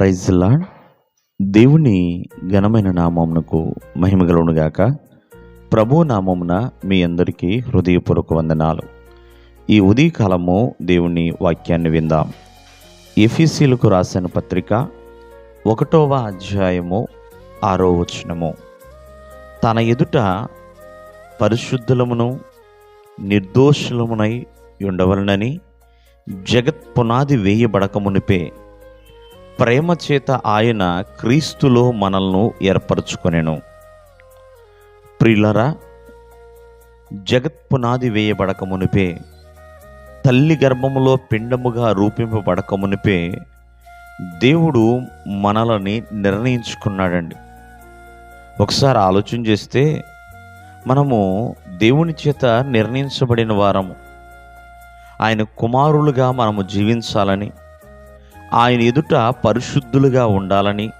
Praise lord దేవుని ఘనమైన నామమునకు మహిమగలునుగాక ప్రభు నామమున మీ అందరికీ హృదయపూర్వక వందనాలు. ఈ ఉదయకాలము దేవుని వాక్యాన్ని విందాం. ఎఫీసీలకు రాసిన పత్రిక ఒకటవ అధ్యాయము ఆరో వచనము. తన ఎదుట పరిశుద్ధులమును నిర్దోషులమునై ఉండవలనని జగత్ పునాది వేయబడకమునిపే ప్రేమ చేత ఆయన క్రీస్తులో మనల్ని ఏర్పరచుకొనెను. ప్రిలరా జగత్ పునాది వేయబడక మునిపే తల్లి గర్భములో పిండముగా రూపింపబడక మునిపే దేవుడు మనలని నిర్ణయించుకున్నాడండి. ఒకసారి ఆలోచన చేస్తే మనము దేవుని చేత నిర్ణయించబడిన వారము. ఆయన కుమారులుగా మనము జీవించాలని ఆయన ఎదుట పరిశుద్ధులుగా ఉండాలని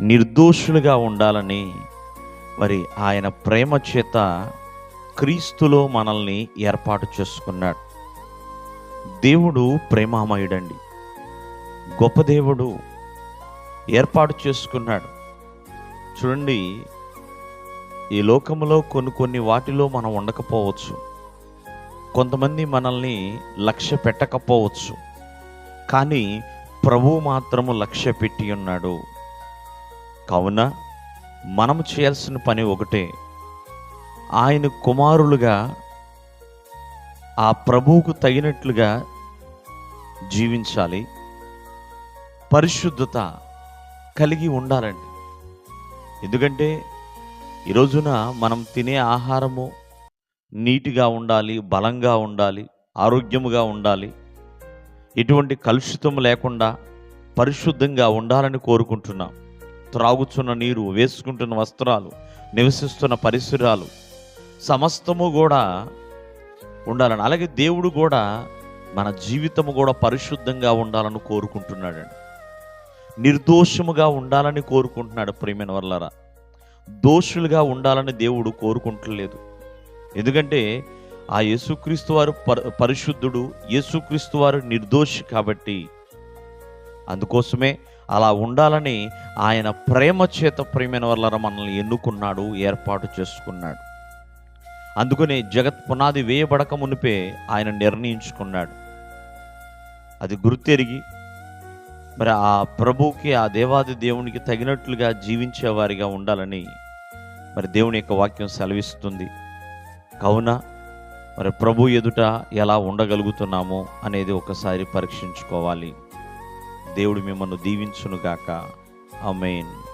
నిర్దోషులుగా ఉండాలని మరి ఆయన ప్రేమ చేత క్రీస్తులో మనల్ని ఏర్పాటు చేసుకున్నాడు. దేవుడు ప్రేమామయుడండి. గొప్ప దేవుడు ఏర్పాటు చేసుకున్నాడు. చూడండి ఈ లోకములో కొన్ని కొన్ని వాటిలో మనం ఉండకపోవచ్చు. కొంతమంది మనల్ని లక్ష్య పెట్టకపోవచ్చు. కానీ ప్రభు మాత్రము లక్ష్య పెట్టి ఉన్నాడు. కావున మనము చేయాల్సిన పని ఒకటే. ఆయన కుమారులుగా ఆ ప్రభువుకు తగినట్లుగా జీవించాలి. పరిశుద్ధత కలిగి ఉండాలండి. ఎందుకంటే ఈ రోజున మనం తినే ఆహారము నీటిగా ఉండాలి బలంగా ఉండాలి ఆరోగ్యముగా ఉండాలి. ఎటువంటి కలుషితం లేకుండా పరిశుద్ధంగా ఉండాలని కోరుకుంటున్నాం. త్రాగుచున్న నీరు వేసుకుంటున్న వస్త్రాలు నివసిస్తున్న పరిసరాలు సమస్తము కూడా ఉండాలని అలాగే దేవుడు కూడా మన జీవితము కూడా పరిశుద్ధంగా ఉండాలని కోరుకుంటున్నాడండి. నిర్దోషముగా ఉండాలని కోరుకుంటున్నాడు ప్రేమైన వల్లరా దోషులుగా ఉండాలని దేవుడు కోరుకుంటలేదు. ఎందుకంటే ఆ యేసుక్రీస్తు వారు పరి పరిశుద్ధుడు యేసుక్రీస్తు వారు నిర్దోషి కాబట్టి అందుకోసమే అలా ఉండాలని ఆయన ప్రేమ చేత ప్రేమైన వల్ల మనల్ని ఎన్నుకున్నాడు ఏర్పాటు చేసుకున్నాడు. అందుకని జగత్ పునాది వేయబడక మునిపే ఆయన నిర్ణయించుకున్నాడు. అది గుర్తెరిగి మరి ఆ ప్రభువుకి ఆ దేవాది దేవునికి తగినట్లుగా జీవించేవారిగా ఉండాలని మరి దేవుని యొక్క వాక్యం సెలవిస్తుంది. కావున మరి ప్రభు ఎదుట ఎలా ఉండగలుగుతున్నామో అనేది ఒకసారి పరీక్షించుకోవాలి. దేవుడు మిమ్మల్ని దీవించునుగాక. ఆమెన్.